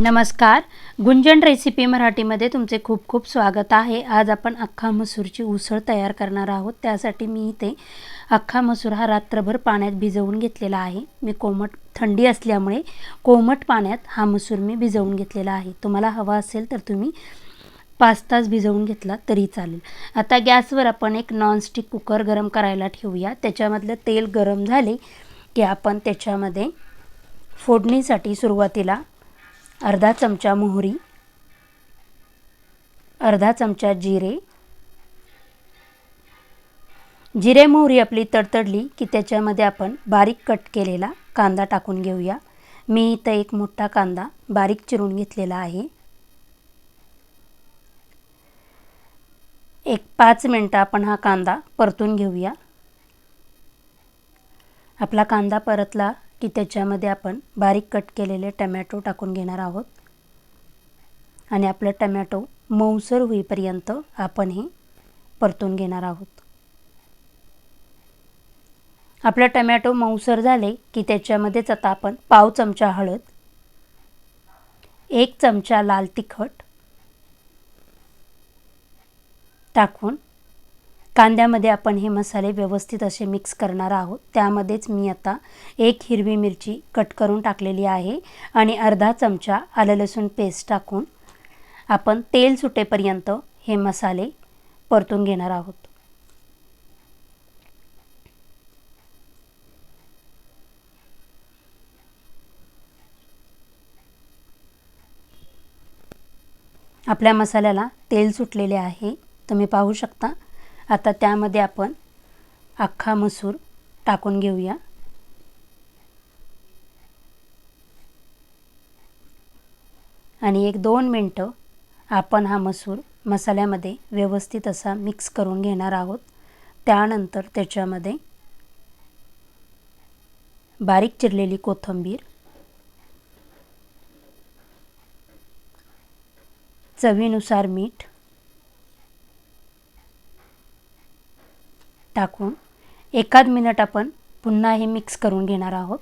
नमस्कार. गुंजन रेसिपी मराठीमध्ये तुमचे खूप खूप स्वागत आहे. आज आपण अख्खा मसूरची उसळ तयार करणार आहोत. त्यासाठी मी इथे अख्खा मसूर हा रात्रभर पाण्यात भिजवून घेतलेला आहे. मी कोमट थंडी असल्यामुळे कोमट पाण्यात हा मसूर मी भिजवून घेतलेला आहे. तुम्हाला हवा असेल तर तुम्ही पाच तास भिजवून घेतला तरी चालेल. आता गॅसवर आपण एक नॉनस्टिक कुकर गरम करायला ठेवूया. त्याच्यामधलं तेल गरम झाले की आपण त्याच्यामध्ये फोडणीसाठी सुरुवातीला अर्धा चमचा मोहरी अर्धा चमचा जिरे. जिरे मोहरी आपली तडतडली की त्याच्यामध्ये आपण बारीक कट केलेला कांदा टाकून घेऊया. मी इथं एक मोठा कांदा बारीक चिरून घेतलेला आहे. एक पाच मिनटं आपण हा कांदा परतून घेऊया. आपला कांदा परतला. की त्याच्यामध्ये आपण बारीक कट केलेले टमॅटो टाकून घेणार आहोत. आणि आपलं टमॅटो मऊसर होईपर्यंत आपण हे परतून घेणार आहोत. आपलं टमॅटो मऊसर झाले की त्याच्यामध्येच आता आपण पाव चमचा हळद एक चमचा लाल तिखट टाकून कांद्यामध्ये आपण हे मसाले व्यवस्थित असे मिक्स करणार आहोत. त्यामध्येच मी आता एक हिरवी मिरची कट करून टाकलेली आहे आणि अर्धा चमचा आलं लसूण पेस्ट टाकून आपण तेल सुटेपर्यंत हे मसाले परतून घेणार आहोत. आपल्या मसाल्याला तेल सुटलेले आहे. तुम्ही पाहू शकता. आता त्यामध्ये आपण अख्खा मसूर टाकून घेऊया. आणि एक दोन मिनटं आपण हा मसूर मसाल्यामध्ये व्यवस्थित असा मिक्स करून घेणार आहोत. त्यानंतर त्याच्यामध्ये बारीक चिरलेली कोथिंबीर चवीनुसार मीठ टाकून एखाद मिनिट आपण पुन्हा हे मिक्स करून घेणार आहोत.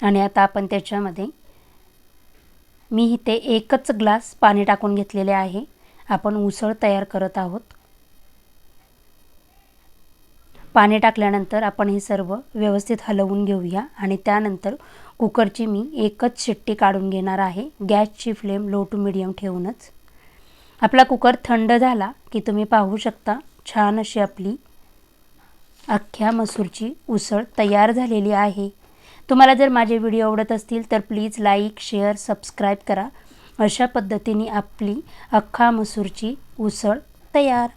आणि आता आपण त्याच्यामध्ये मी इथे एकच ग्लास पाणी टाकून घेतलेले आहे. आपण उसळ तयार करत आहोत. पाणी टाकल्यानंतर आपण हे सर्व व्यवस्थित हलवून घेऊया आणि त्यानंतर कुकरची मी एकच शिट्टी काढून घेणार आहे. गॅसची फ्लेम लो टू मिडियम ठेवूनच. आपला कुकर थंड झाला की तुम्ही पाहू शकता छान अशी आपली अख्ख्या मसूरची उसळ तयार झालेली आहे. तुम्हाला जर माझे व्हिडिओ आवडत असतील तर प्लीज लाईक शेअर सबस्क्राईब करा. अशा पद्धतीने आपली अख्खा मसूरची उसळ तयार.